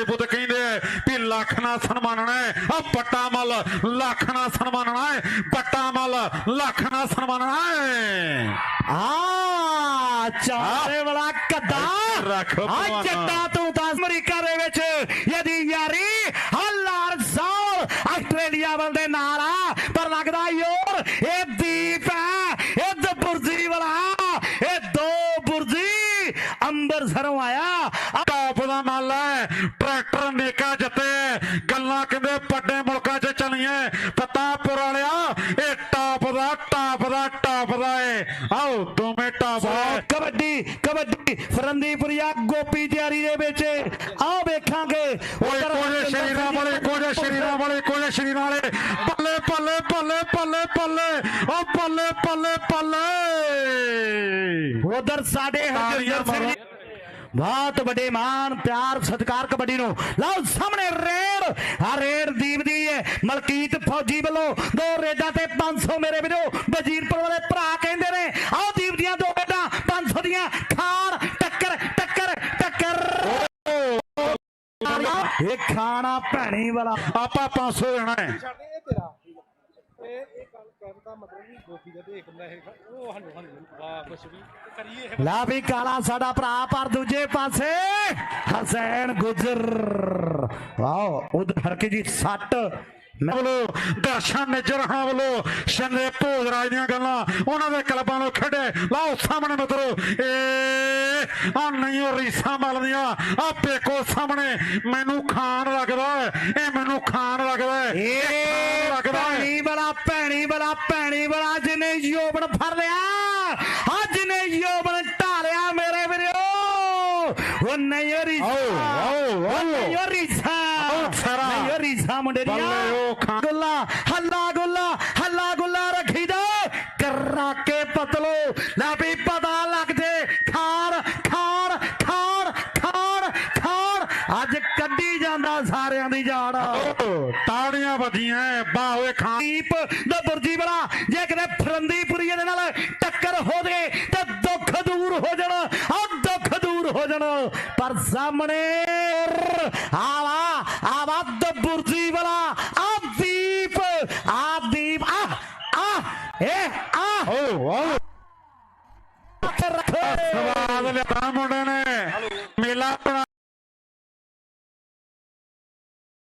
ਰਾਜਪੂਤ ਕਹਿੰਦੇ ਆ ਵੀ ਲੱਖ ਨਾਲ ਸਨਮਾਨਣਾ ਹੈ। ਆ ਪੱਟਾ ਮੱਲ ਲੱਖ ਨਾਲ ਸਨਮਾਨਣਾ ਹੈ। ਪੱਟਾ ਮੱਲ ਲੱਖ ਨਾਲ ਸਨਮਾਨਣਾ ਹੈ। ਆ ਚਾਰੇ ਵਾਲਾ ਕੱਦਾ। ਰੱਖ ਆ। ਜੱਟਾ ਤੂੰ ਤਾਂ ਅਮਰੀਕਾ ਦੇ ਵਿੱਚ ਯਦੀ ਯਾਰੀ ਹਲਾਰ ਸਾਲ ਆਸਟ੍ਰੇਲੀਆ ਵੱਲ ਦੇ ਨਾਲ ਆ ਪਰ ਲੱਗਦਾ ਯੋਰ ਇਹ ਦੀਪ ਹੈ। ਇਹ ਤਾਂ ਬੁਰਜੀ ਵਾਲਾ। ਇਹ ਦੋ ਬੁਰਜੀ ਅੰਬਰਸਰੋਂ ਆਇਆ। ਟਾਪ ਦਾ ਮਾਲ ਹੈ ਟਰੈਕਟਰ ਨੇਕਾ ਜਿੱਤੇ ਗੱਲਾਂ ਕਹਿੰਦੇ ਵੱਡੇ ਮੁਲਕਾਂ 'ਚ ਚੱਲੀਆਂ ਪਤਾਪੁਰ ਵਾਲਿਆ ਇਹ ਟਾਪ ਦਾ ਟਾਪ ਦਾ ਟਾਪ ਦਾ ਏ। ਆਓ ਦੋਵੇਂ ਟਾਪ ਕਬੱਡੀ ਕਬੱਡੀ ਫਰੰਦੀਪੁਰੀਆ ਗੋਪੀ ਤਿਆਰੀ ਦੇ ਵਿੱਚ। ਆਹ ਵੇਖਾਂਗੇ। ਓਏ ਕੋਲੇ ਸ਼ਰੀਰਾਂ ਵਾਲੇ ਕੋਲੇ ਸ਼ਰੀਰਾਂ ਵਾਲੇ ਕੋਲੇ ਸ਼ਰੀਰਾਂ ਵਾਲੇ। ਪੱਲੇ ਪੱਲੇ ਪੱਲੇ ਪੱਲੇ ਪੱਲੇ। ਓ ਪੱਲੇ ਪੱਲੇ ਪੱਲੇ। ਉਧਰ ਸਾਡੇ ਹਰਜਿੰਦਰ ਸਿੰਘ ਬਹੁਤ ਵੱਡੇ ਮਾਨ ਪਿਆਰ, ਸਤਿਕਾਰ ਕਬੱਡੀ ਨੂੰ। ਲਓ ਸਾਹਮਣੇ ਰੇਡ। ਆ ਰੇਡ ਦੀਪ ਦੀ ਹੈ। ਮਲਕੀਤ ਫੌਜੀ ਵੱਲੋਂ ਦੋ ਰੇਡਾਂ ਤੇ 500 ਮੇਰੇ ਵੀਰੋ, ਵਜੀਰਪੁਰ ਵਾਲੇ ਭਰਾ ਕਹਿੰਦੇ ਨੇ ਆਓ ਦੀਪ ਦੀਆਂ ਦੋ ਰੇਡਾਂ 500 ਦੀਆਂ। ਖਾਣ, ਟੱਕਰ ਟੱਕਰ ਟੱਕਰ। ਇਹ ਖਾਣਾ ਭੈਣੀ ਵਾਲਾ, ਆਪਾਂ 500 ਦੇਣਾ ਹੈ। ਛੱਡ ਮਤਲਬ ਵੀ ਗੋਪੀ ਦਾ ਦੇਖ ਲੈ ਇਹ, ਉਹ ਸਾਨੂੰ ਸਾਨੂੰ ਵਾਹ ਕੁਛ ਵੀ ਕਰੀਏ ਇਹ ਲਾ ਵੀ ਕਾਲਾ ਸਾਡਾ ਭਰਾ, ਪਰ ਦੂਜੇ ਪਾਸੇ ਹਸੈਨ ਗੁਜਰ। ਵਾਓ ਉਧਰ ਹਰਕੇ ਜੀ, ਸੱਟ। ਮੈਂ- ਵੱਲੋਂ ਦਰਸ਼ਨ ਨਿਜਰ ਵੱਲੋਂ ਸ਼ੰਦੇ ਭੋਜਰਾਜ ਦੀਆਂ ਗੱਲਾਂ ਉਹਨਾਂ ਦੇ ਕਲਬਾਂ ਨੂੰ ਖੜੇ ਲਾਓ ਸਾਹਮਣੇ ਮਿੱਤਰੋ ਏ ਆ ਨਹੀਂ ਉਹ ਰੀਸਾਂ ਮਲਦੀਆਂ ਆ ਪੇਕੋ ਸਾਹਮਣੇ ਮੈਨੂੰ ਖਾਣ ਲੱਗਦਾ ਇਹ ਮੈਨੂੰ ਖਾਣ ਲੱਗਦਾ ਖਾਣ ਲੱਗਦਾ। ਭੈਣੀ ਵਾਲਾ ਭੈਣੀ ਵਾਲਾ ਭੈਣੀ ਵਾਲਾ ਜਿਹਨੇ ਯੋਬਨ ਫੜ ਲਿਆ ਅੱਜ ਨੇ ਯੋਬਨ ਢਾਲਿਆ ਮੇਰੇ ਵੀਰੋ ਉਹ ਨਹੀਂ ਉਹ ਰੀਸਾ ਉਹ। ਨਹੀਂ ਉਹ ਰੀਸਾ ਰੀਸਾ ਮੁੰਡੇ ਦੀਆਂ। ਬੱਲੇ ਉਹ ਖਾਂ- ਗੁੱਲਾ ਹੱਲਾ ਗੁੱਲਾ ਹੱਲਾ ਗੁੱਲਾ ਰੱਖੀ ਦਾ। ਕਰਾ ਕੇ ਪਤਲੋ। ਲੈ ਵੀ ਪਤਾ ਲੱਗ ਜੇ। ਖਾਣ ਖਾਣ ਖਾਣ ਖਾਣ ਖਾਣ ਅੱਜ ਕੱਢੀ ਜਾਂਦਾ ਸਾਰਿਆਂ ਦੀ ਜਾੜ। ਤਾੜੀਆਂ ਵੱਜੀਆਂ ਬਾਹ ਓਏ ਖਾਂ। ਦੀਪ ਦਾ ਬੁਰਜੀ ਵਾਲਾ ਜੇ ਕਿਤੇ ਫਰੰਦੀਪੁਰੀ ਦੇ ਨਾਲ ਟੱਕਰ ਹੋ ਜੇ ਤੇ ਦੁੱਖ ਦੂਰ ਹੋ ਜਾਣ। ਆ ਦੁੱਖ ਦੂਰ ਹੋ ਜਾਣ। ਪਰ ਸਾਹਮਣੇ ਆਵਾ ਆਵਾ ਦਾ ಏ ಆ ಹೌದು